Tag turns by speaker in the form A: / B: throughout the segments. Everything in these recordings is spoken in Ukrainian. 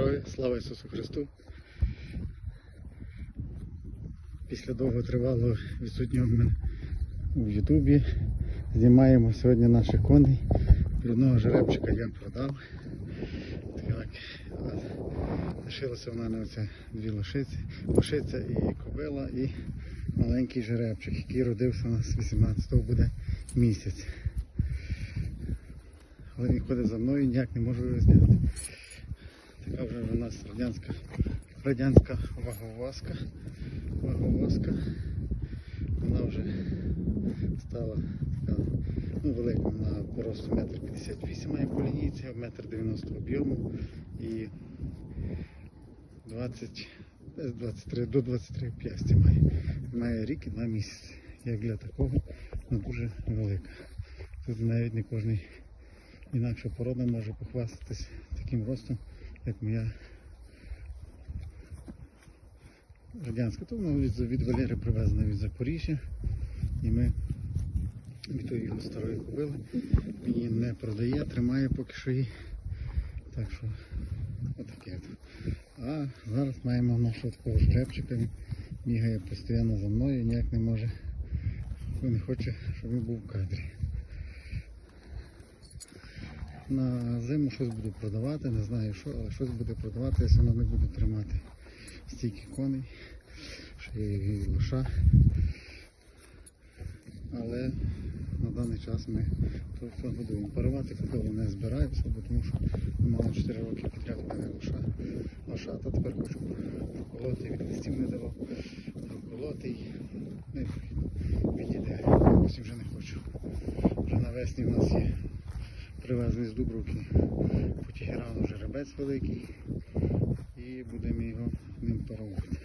A: здоров'я, слава Ісусу Христу. Після довготривалого відсутнього мене у Ютубі знімаємо сьогодні наших коней. Одного жеребчика я продав. Так, лишилося в мене оце дві лошиці, лошиця і кобила, і маленький жеребчик, який родився у нас 18-го буде місяць. Але він ходить за мною, ніяк не можу його зняти. Така вже нас радянська, радянська ваговозка. Ваговозка. Вона вже стала така ну, велика, вона по росту метр 58 має по лінійці, метр 90 об'єму і 20, 23, до 23 п'ясті має. Має рік і два місяці. Як для такого, ну дуже велика. Тут навіть не кожний інакша порода може похвастатись таким ростом, як моя радянська. То вона від, від Валери привезена від Запоріжжя. І ми від його старої. Він її не продає, тримає поки що її. Так що отаке. от. А зараз маємо нашого такого жеребчика. Він бігає постійно за мною, ніяк не може. Не хоче, щоб він був в кадрі. На зиму щось буду продавати, не знаю що, але щось буде продавати, я все одно не буду тримати стільки коней, ще і лоша. Але на даний час ми то годуємо. Парувати купили не збираюся, бо тому що мало 4 роки підряд в мене лоша. Лоша, та тепер хочу проколоти, від листів не давав. Проколоти і відійде. Якось вже не хочу. Вже навесні в нас є привезли з Дубровки Потігерану жеребець великий і будемо його ним парувати.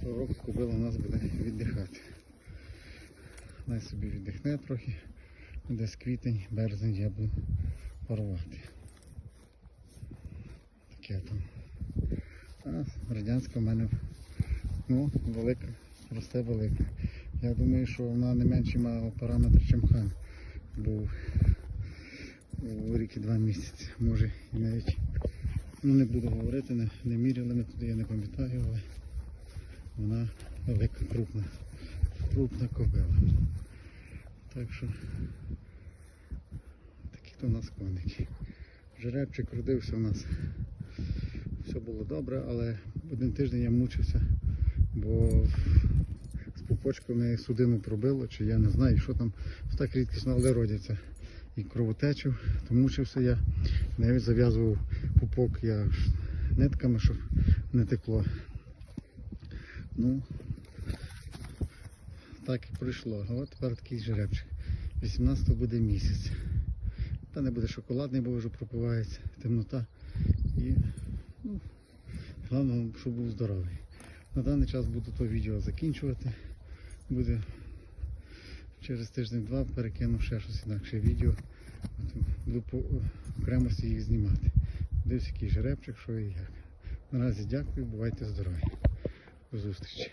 A: Цього кобила у нас буде віддихати. Най собі віддихне трохи, десь квітень, березень я буду парувати. Таке там. А радянська в мене ну, велика, росте велика. Я думаю, що вона не менші мала параметри, ніж хан був у рік і два місяці. Може і навіть ну не буду говорити, не, не міряли ми туди, я не пам'ятаю, але вона велика, крупна, крупна кобила. Так що такі то у нас коники. Жеребчик родився у нас. Все було добре, але один тиждень я мучився, бо з пупочкою в судину пробило, чи я не знаю, що там так рідкісно, але родяться і кровотечу, то мучився я. Навіть зав'язував пупок я нитками, щоб не текло. Ну, так і пройшло. От тепер такий жеребчик. 18 буде місяць. Та не буде шоколадний, бо вже пропивається, темнота. І ну, головне, щоб був здоровий. На даний час буду то відео закінчувати. Буде через тиждень-два перекину ще щось інакше відео. Буду по окремості їх знімати. Дивись, який жеребчик, що і як. Наразі дякую, бувайте здорові. До зустрічі.